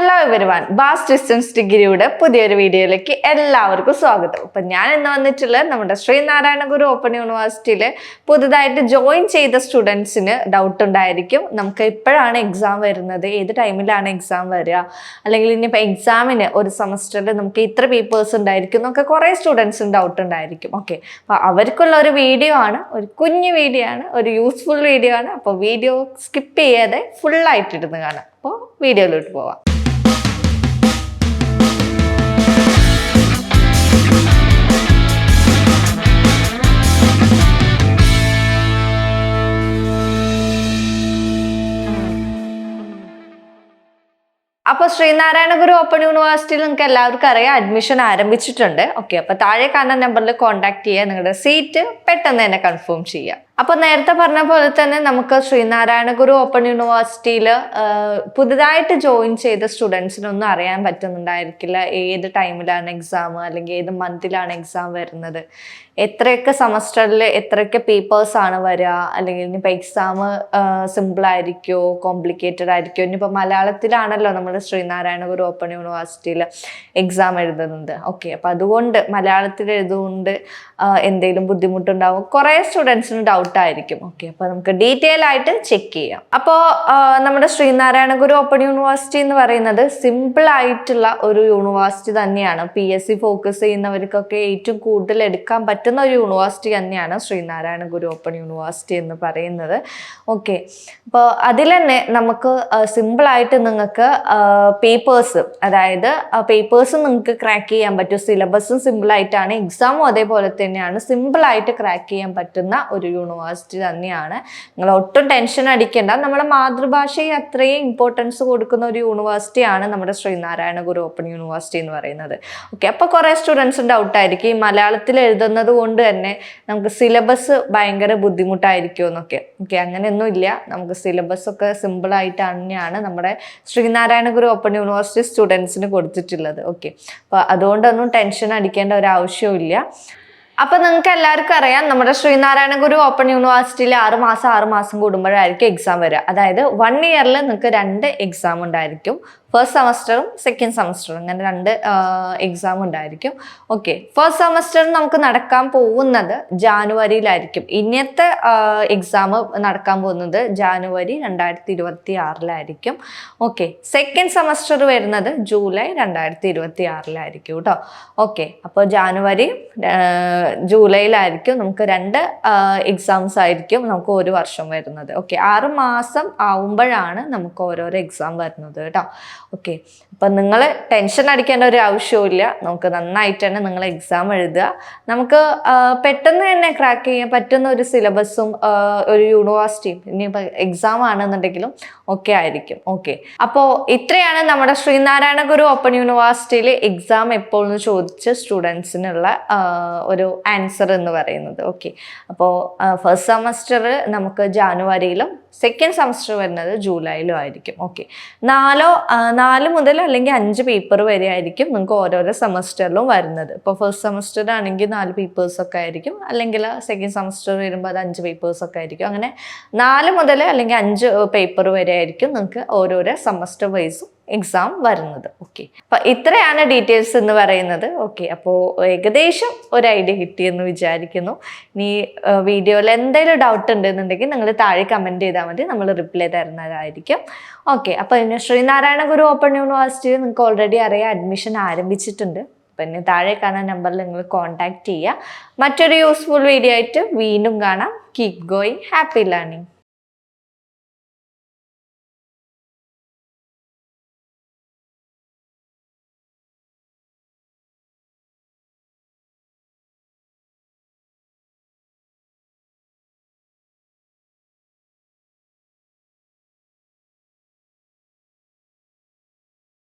Hello everyone bass distance ഡിഗ്രിയുടെ പുതിയൊരു വീഡിയോയിലേക്ക് എല്ലാവർക്കും സ്വാഗതം. അപ്പം ഞാൻ ഇന്ന് വന്നിട്ടുള്ളത് നമ്മുടെ ശ്രീനാരായണ ഗുരു ഓപ്പൺ യൂണിവേഴ്സിറ്റിയിൽ പുതുതായിട്ട് ജോയിൻ ചെയ്ത സ്റ്റുഡൻസിന് ഡൗട്ട് ഉണ്ടായിരിക്കും. നമുക്ക് എപ്പോഴാണ് എക്സാം വരുന്നത്. ഏത് ടൈമിലാണ് എക്സാം വരിക? അല്ലെങ്കിൽ ഇനിയിപ്പോൾ എക്സാമിന് ഒരു സെമസ്റ്ററിൽ നമുക്ക് ഇത്ര പേപ്പേഴ്സ് ഉണ്ടായിരിക്കും എന്നൊക്കെ കുറേ സ്റ്റുഡൻസിന് ഡൗട്ട് ഉണ്ടായിരിക്കും. ഓക്കെ അപ്പോൾ അവർക്കുള്ള ഒരു വീഡിയോ ആണ്. ഒരു കുഞ്ഞു വീഡിയോ ആണ്. ഒരു യൂസ്ഫുൾ വീഡിയോ ആണ്. അപ്പോൾ വീഡിയോ സ്കിപ്പ് ചെയ്യാതെ ഫുള്ളായിട്ട് ഇരുന്ന് കാണാം. അപ്പോൾ വീഡിയോയിലോട്ട് പോവാം. ശ്രീനാരായണ ഗുരു ഓപ്പൺ യൂണിവേഴ്സിറ്റിയിൽ നിങ്ങൾക്ക് എല്ലാവർക്കും അറിയാം. അഡ്മിഷൻ ആരംഭിച്ചിട്ടുണ്ട്. ഓക്കെ അപ്പൊ താഴെ കാണുന്ന നമ്പറിൽ കോൺടാക്ട് ചെയ്യുക. നിങ്ങളുടെ സീറ്റ് പെട്ടെന്ന് തന്നെ കൺഫേം ചെയ്യുക. അപ്പൊ നേരത്തെ പറഞ്ഞ പോലെ തന്നെ നമുക്ക് ശ്രീനാരായണ ഗുരു ഓപ്പൺ യൂണിവേഴ്സിറ്റിയിൽ പുതുതായിട്ട് ജോയിൻ ചെയ്ത സ്റ്റുഡൻസിനൊന്നും അറിയാൻ പറ്റുന്നുണ്ടായിരിക്കില്ല. ഏത് ടൈമിലാണ് എക്സാം അല്ലെങ്കിൽ ഏത് മന്തിലാണ് എക്സാം വരുന്നത്. എത്രയൊക്കെ സെമസ്റ്ററിൽ എത്രയൊക്കെ പേപ്പേഴ്സ് ആണ് വരിക അല്ലെങ്കിൽ ഇനിയിപ്പോൾ എക്സാം സിമ്പിൾ ആയിരിക്കുമോ കോംപ്ലിക്കേറ്റഡ് ആയിരിക്കുമോ ഇനിയിപ്പോൾ മലയാളത്തിലാണല്ലോ നമ്മൾ ശ്രീനാരായണ ഗുരു ഓപ്പൺ യൂണിവേഴ്സിറ്റിയിൽ എക്സാം എഴുതുന്നത് ഓക്കെ അപ്പം അതുകൊണ്ട് മലയാളത്തിൽ എഴുതുകൊണ്ട് എന്തെങ്കിലും ബുദ്ധിമുട്ടുണ്ടാവും കുറേ സ്റ്റുഡൻസിന് ഡൗട്ട് ആയിരിക്കും. ഓക്കെ അപ്പോൾ നമുക്ക് ഡീറ്റെയിൽ ആയിട്ട് ചെക്ക് ചെയ്യാം. അപ്പോൾ നമ്മുടെ ശ്രീനാരായണ ഗുരു ഓപ്പൺ യൂണിവേഴ്സിറ്റി എന്ന് പറയുന്നത് സിമ്പിൾ ആയിട്ടുള്ള ഒരു യൂണിവേഴ്സിറ്റി തന്നെയാണ്. പി എസ് സി ഫോക്കസ് ചെയ്യുന്നവർക്കൊക്കെ ഏറ്റവും കൂടുതൽ എടുക്കാൻ പറ്റുന്ന ഒരു യൂണിവേഴ്സിറ്റി തന്നെയാണ് ശ്രീനാരായണ ഗുരു ഓപ്പൺ യൂണിവേഴ്സിറ്റി എന്ന് പറയുന്നത്. ഓക്കെ അപ്പോൾ അതിൽ തന്നെ നമുക്ക് സിമ്പിളായിട്ട് നിങ്ങൾക്ക് പേപ്പേഴ്സ് അതായത് പേപ്പേഴ്സ് നിങ്ങൾക്ക് ക്രാക്ക് ചെയ്യാൻ പറ്റും. സിലബസും സിമ്പിളായിട്ടാണ് എക്സാമും അതേപോലെ തന്നെയാണ്. സിമ്പിളായിട്ട് ക്രാക്ക് ചെയ്യാൻ പറ്റുന്ന ഒരു യൂണിവേഴ്സിറ്റി തന്നെയാണ്. നിങ്ങൾ ഒട്ടും ടെൻഷൻ അടിക്കേണ്ട. നമ്മുടെ മാതൃഭാഷയെ അത്രയും ഇമ്പോർട്ടൻസ് കൊടുക്കുന്ന ഒരു യൂണിവേഴ്സിറ്റിയാണ് നമ്മുടെ ശ്രീനാരായണ ഗുരു ഓപ്പൺ യൂണിവേഴ്സിറ്റി എന്ന് പറയുന്നത്. ഓക്കെ അപ്പോൾ കുറേ സ്റ്റുഡൻസ് ഡൗട്ടായിരിക്കും ഈ മലയാളത്തിൽ എഴുതുന്നത് കൊണ്ട് തന്നെ നമുക്ക് സിലബസ് ഭയങ്കര ബുദ്ധിമുട്ടായിരിക്കും എന്നൊക്കെ. ഓക്കെ അങ്ങനെയൊന്നും ഇല്ല നമുക്ക് സിലബസ് ഒക്കെ സിമ്പിൾ ആയിട്ട് തന്നെയാണ് നമ്മുടെ ശ്രീനാരായണ ഗുരു ഓപ്പൺ യൂണിവേഴ്സിറ്റി സ്റ്റുഡൻസിന് കൊടുത്തിട്ടുള്ളത്. ഓക്കെ അപ്പോൾ അതുകൊണ്ടൊന്നും ടെൻഷൻ അടിക്കേണ്ട ഒരു ആവശ്യവും ഇല്ല. അപ്പൊ നിങ്ങൾക്ക് എല്ലാവർക്കും അറിയാം നമ്മുടെ ശ്രീനാരായണ ഗുരു ഓപ്പൺ യൂണിവേഴ്സിറ്റിയിൽ ആറ് മാസം ആറ് മാസം കൂടുമ്പോഴായിരിക്കും എക്സാം വരിക. അതായത് വൺ ഇയറിൽ നിങ്ങൾക്ക് രണ്ട് എക്സാം ഉണ്ടായിരിക്കും. ഫസ്റ്റ് സെമസ്റ്ററും സെക്കൻഡ് സെമസ്റ്ററും അങ്ങനെ രണ്ട് എക്സാം ഉണ്ടായിരിക്കും. ഓക്കെ ഫസ്റ്റ് സെമസ്റ്റർ നമുക്ക് നടക്കാൻ പോകുന്നത് ജാനുവരിയിലായിരിക്കും. ഇന്നത്തെ എക്സാം നടക്കാൻ പോകുന്നത് ജാനുവരി രണ്ടായിരത്തി ഇരുപത്തി ആറിലായിരിക്കും ഓക്കെ സെക്കൻഡ് സെമസ്റ്റർ വരുന്നത് ജൂലൈ രണ്ടായിരത്തി ഇരുപത്തി ആറിലായിരിക്കും കേട്ടോ. ഓക്കെ അപ്പോൾ ജാനുവരി ജൂലൈയിലായിരിക്കും നമുക്ക് രണ്ട് എക്സാംസ് ആയിരിക്കും നമുക്ക് ഒരു വർഷം വരുന്നത്. ഓക്കെ ആറ് മാസം ആവുമ്പോഴാണ് നമുക്ക് ഓരോരോ എക്സാം വരുന്നത് കേട്ടോ. ഓക്കെ അപ്പം നിങ്ങൾ ടെൻഷൻ അടിക്കേണ്ട ഒരു ആവശ്യവുമില്ല. നമുക്ക് നന്നായിട്ട് തന്നെ നിങ്ങൾ എക്സാം എഴുതുക. നമുക്ക് പെട്ടെന്ന് തന്നെ ക്രാക്ക് ചെയ്യാൻ പറ്റുന്ന ഒരു സിലബസും ഒരു യൂണിവേഴ്സിറ്റിയും ഇനിയിപ്പോൾ എക്സാം ആണെന്നുണ്ടെങ്കിലും ഒക്കെ ആയിരിക്കും. ഓക്കെ അപ്പോൾ ഇത്രയാണ് നമ്മുടെ ശ്രീനാരായണ ഗുരു ഓപ്പൺ യൂണിവേഴ്സിറ്റിയിൽ എക്സാം എപ്പോൾ എന്ന് ചോദിച്ച് സ്റ്റുഡൻസിനുള്ള ഒരു ആൻസർ എന്ന് പറയുന്നത്. ഓക്കെ അപ്പോൾ ഫസ്റ്റ് സെമസ്റ്റർ നമുക്ക് ജാനുവരിയിലും സെക്കൻഡ് സെമസ്റ്റർ വരുന്നത് ജൂലൈയിലും ആയിരിക്കും. ഓക്കെ നാലോ നാല് മുതൽ അല്ലെങ്കിൽ അഞ്ച് പേപ്പർ വരെ ആയിരിക്കും നിങ്ങൾക്ക് ഓരോരോ സെമസ്റ്ററിലും വരുന്നത്. ഇപ്പോൾ ഫസ്റ്റ് സെമസ്റ്റർ ആണെങ്കിൽ നാല് പേപ്പേഴ്സ് ഒക്കെ ആയിരിക്കും. അല്ലെങ്കിൽ സെക്കൻഡ് സെമസ്റ്റർ വരുമ്പോൾ അത് അഞ്ച് പേപ്പേഴ്സ് ഒക്കെ ആയിരിക്കും. അങ്ങനെ നാല് മുതൽ അല്ലെങ്കിൽ അഞ്ച് പേപ്പർ വരെ ആയിരിക്കും നിങ്ങൾക്ക് ഓരോരോ സെമസ്റ്റർ വൈസും എക്സാം വരുന്നത്. ഓക്കെ അപ്പൊ ഇത്രയാണ് ഡീറ്റെയിൽസ് എന്ന് പറയുന്നത്. ഓക്കെ അപ്പോൾ ഏകദേശം ഒരു ഐഡിയ കിട്ടിയെന്ന് വിചാരിക്കുന്നു. ഇനി വീഡിയോയിൽ എന്തെങ്കിലും ഡൗട്ട് ഉണ്ടെന്നുണ്ടെങ്കിൽ നിങ്ങൾ താഴെ കമന്റ് ചെയ്താൽ മതി. നമ്മൾ റിപ്ലൈ തരുന്നതായിരിക്കും. ഓക്കെ അപ്പോൾ ഇനി ശ്രീനാരായണ ഗുരു ഓപ്പൺ യൂണിവേഴ്സിറ്റിയിൽ നിങ്ങൾക്ക് ഓൾറെഡി അറിയാം. അഡ്മിഷൻ ആരംഭിച്ചിട്ടുണ്ട്. പിന്നെ താഴെ കാണാൻ നമ്പറിൽ നിങ്ങൾ കോൺടാക്ട് ചെയ്യുക. മറ്റൊരു യൂസ്ഫുൾ വീഡിയോ ആയിട്ട് വീണ്ടും കാണാം. Keep going happy learning